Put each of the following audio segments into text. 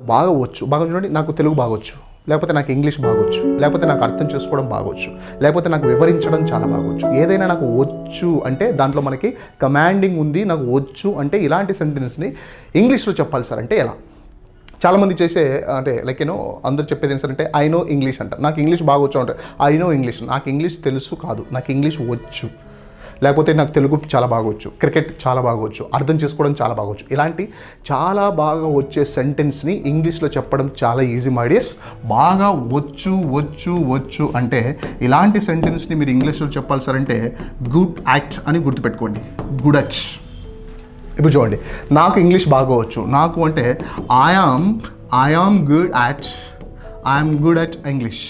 బాగా వచ్చు బాగా చూడండి నాకు తెలుగు బాగొచ్చు. లేకపోతే నాకు ఇంగ్లీష్ బాగొచ్చు. లేకపోతే నాకు అర్థం చేసుకోవడం బాగొచ్చు. లేకపోతే నాకు వివరించడం చాలా బాగొచ్చు. ఏదైనా నాకు వచ్చు అంటే దాంట్లో మనకి కమాండింగ్ ఉంది నాకు వచ్చు అంటే ఇలాంటి సెంటెన్స్ని ఇంగ్లీష్లో చెప్పాలి సార్. అంటే ఎలా? చాలామంది చేసే అంటే లైక్ యూనో అందరు చెప్పేది ఏంటంటే ఐ నో ఇంగ్లీష్ అంట. నాకు ఇంగ్లీష్ బాగా వచ్చు అంటే ఐ నో ఇంగ్లీష్ నాకు ఇంగ్లీష్ తెలుసు కాదు. నాకు ఇంగ్లీష్ వచ్చు. లేకపోతే నాకు తెలుగు చాలా బాగా వచ్చు క్రికెట్ చాలా బాగా వచ్చు అర్థం చేసుకోవడం చాలా బాగా వచ్చు ఇలాంటి చాలా బాగా వచ్చే సెంటెన్స్ని ఇంగ్లీష్లో చెప్పడం చాలా ఈజీ మైడియస్ బాగా వచ్చు వచ్చు వచ్చు అంటే ఇలాంటి సెంటెన్స్ని మీరు ఇంగ్లీష్లో చెప్పాలి సార్ అంటే గుడ్ యాక్ట్ అని గుర్తుపెట్టుకోండి. గుడ్ అచ్ ఇప్పుడు చూడండి నాకు ఇంగ్లీష్ బాగా వచ్చు నాకు అంటే I am I am good at I'm good at English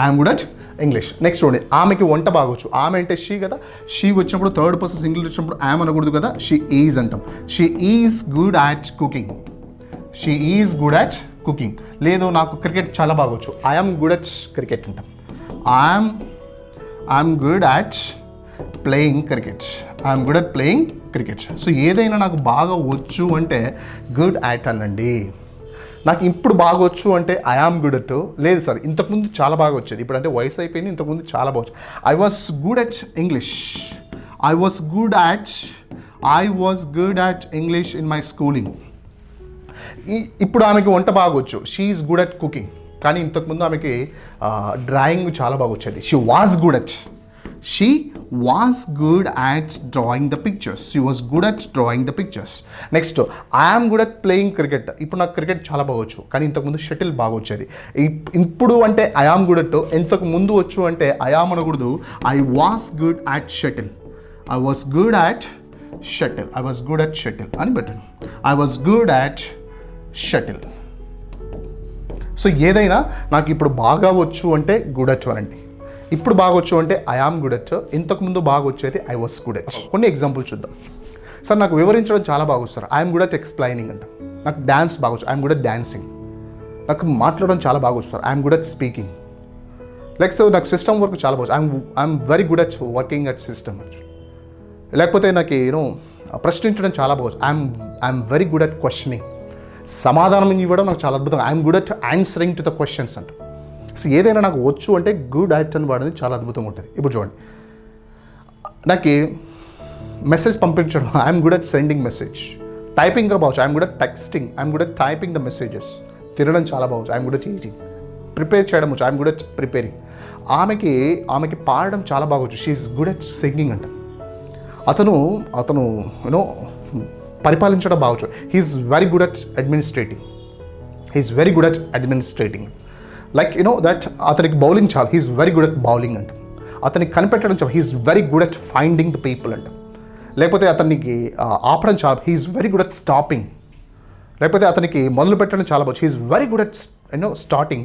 I'm good at English next చూడండి. ఆమెకి వంట బాగొచ్చు. ఆమె అంటే షీ కదా. షీ వచ్చినప్పుడు థర్డ్ పర్సన్ ఇంగ్లీష్ వచ్చినప్పుడు ఆమె అనకూడదు కదా. షీ ఈజ్ అంటాం. She is good at cooking she is good at cooking లేదు నాకు క్రికెట్ చాలా బాగొచ్చు. I'm good at. క్రికెట్ అంటాం I'm I'm good at playing cricket I'm good at playing cricket so ఏదైనా నాకు బాగా వచ్చు అంటే గుడ్ యాట్ అనండి. నాకు ఇప్పుడు బాగా వచ్చు అంటే ఆమ్ గుడ్ అట్ లేదు సార్ ఇంతకుముందు చాలా బాగా వచ్చేది ఇప్పుడు అంటే వయసు అయిపోయింది ఇంతకుముందు చాలా బాగా I was good at English I was good at I was good at English in my schooling ఇప్పుడు ఆమెకి వంట బాగొచ్చు. She is good at cooking కానీ ఇంతకుముందు ఆమెకి డ్రాయింగ్ చాలా బాగా వచ్చేది she was good at she was good at drawing the pictures she was good at drawing the pictures next I am good at playing cricket ఇప్పుడు నాకు cricket చాలా బాగొచ్చు కానీ ఇంతకుముందు షటిల్ బాగా వచ్చేది. ఇప్పుడు అంటే ఐఆమ్ గుడ్ అట్ ఇంతకు ముందు వచ్చు అంటే ఐఆమ్ అనకూడదు. I was good at shuttle I was good at shuttle I was good at shuttle అని పెట్టాను I was good at shuttle so ఏదైనా నాకు ఇప్పుడు బాగా వచ్చు అంటే గుడ్ అట్ అనండి ఇప్పుడు బాగా వచ్చు అంటే ఐ ఆమ్ గుడ్ అట్ ఇంతకుముందు బాగా వచ్చేది ఐ వాస్ గుడ్ అట్ కొన్ని ఎగ్జాంపుల్ చూద్దాం. సార్ నాకు వివరించడం చాలా బాగా వస్తారు sir I'm good at explaining అంట. నాకు డ్యాన్స్ బాగా వచ్చు ఐఎమ్ గుడ్ అట్ డ్యాన్సింగ్ నాకు మాట్లాడడం చాలా బాగా వస్తారు I'm good at speaking like so నాకు సిస్టమ్ వర్క్ చాలా బాగా I'm I'm very good at working at system లేకపోతే నాకు యూనో ప్రశ్నించడం చాలా బాగుంది I'm I'm very good at questioning సమాధానం ఇవ్వడం నాకు చాలా అద్భుతం I'm good at answering to the questions అంట. సో ఏదైనా నాకు వచ్చు అంటే గుడ్ యాక్ట్ అని వాడేది చాలా అద్భుతంగా ఉంటుంది. ఇప్పుడు చూడండి. నాకు మెసేజ్ పంపించడం I'm good at sending message typing బావచ్చు I'm good at texting I'm good at typing the messages తినడం చాలా బాగుంది I'm good at eating prepare చేయడం వచ్చు. ఐఎమ్ గుడ్ అట్ ప్రిపేరింగ్ ఆమెకి ఆమెకి పాడడం చాలా బాగొచ్చు she is good at singing అంట. అతను అతను యూనో పరిపాలించడం బాగొచ్చు he is very good at administrating he is very good at administrating like you know that అతనికి బౌలింగ్ చాలా he is very good at bowling అంట. అతనికి కనిపెట్టడం చాలా he is very good at finding the people అంట. లేకపోతే అతనికి ఆపడం చాలా he is very good at stopping లేకపోతే అతనికి మొదలు పెట్టడం చాలా బాగుంది he is very good at you know starting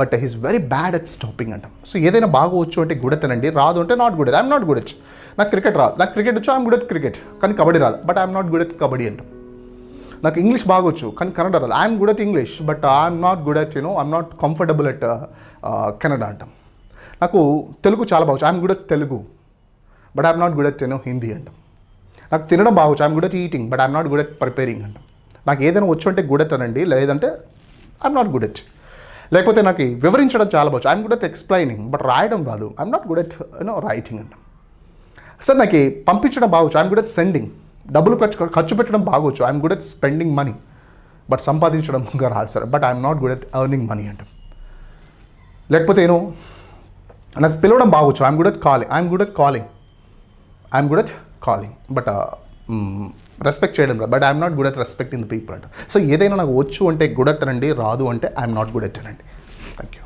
but he's very bad at stopping అంటాం. సో ఏదైనా బాగా వచ్చు అంటే గుడ్ అట్ అనండి రాదు అంటే not good I'm not good at నాకు క్రికెట్ రాదు. నాకు క్రికెట్ వచ్చు ఐఎమ్ గుడ్ అట్ క్రికెట్ కానీ కబడ్డీ రాదు but I'm not good at kabaddi అంటాం. నాకు ఇంగ్లీష్ బాగొచ్చు కానీ కన్నడ రాదు. I'm good at English but I'm not good at you know I'm not comfortable at Kannada అంటాం. నాకు తెలుగు చాలా బాగొచ్చు. I'm good at Telugu but I'm not good at you know Hindi అంటాం. నాకు తినడం బాగొచ్చు. I'm good at eating but I'm not good at preparing అంటాం. నాకు ఏదైనా వచ్చు అంటే గుడ్ అట్ అనండి లేదంటే ఐఎమ్ నాట్ గుడ్ అట్ లేకపోతే నాకు వివరించడం చాలా బాగొచ్చు. I'm good at explaining but రాయడం రాదు. I'm not good at you know writing అంటాం. సార్ నాకు పంపించడం బాగొచ్చు. I am good at sending డబ్బులు ఖర్చు ఖర్చు పెట్టడం బాగోచ్చు. I'm good at spending money but సంపాదించడం ఇంకా రాదు sir. But I'm not good at earning money అంటే. లేకపోతే నేను నాకు పిలవడం బాగొచ్చు. I'm good at calling I'm good at calling I'm good at calling but respect చేయడం but I'm not good at respect in the people అంట. So ఏదైనా నాకు వచ్చు అంటే గుడ్ అట్ అనండి రాదు అంటే ఐఎమ్ నాట్ గుడ్ అట్ అనండి. Thank you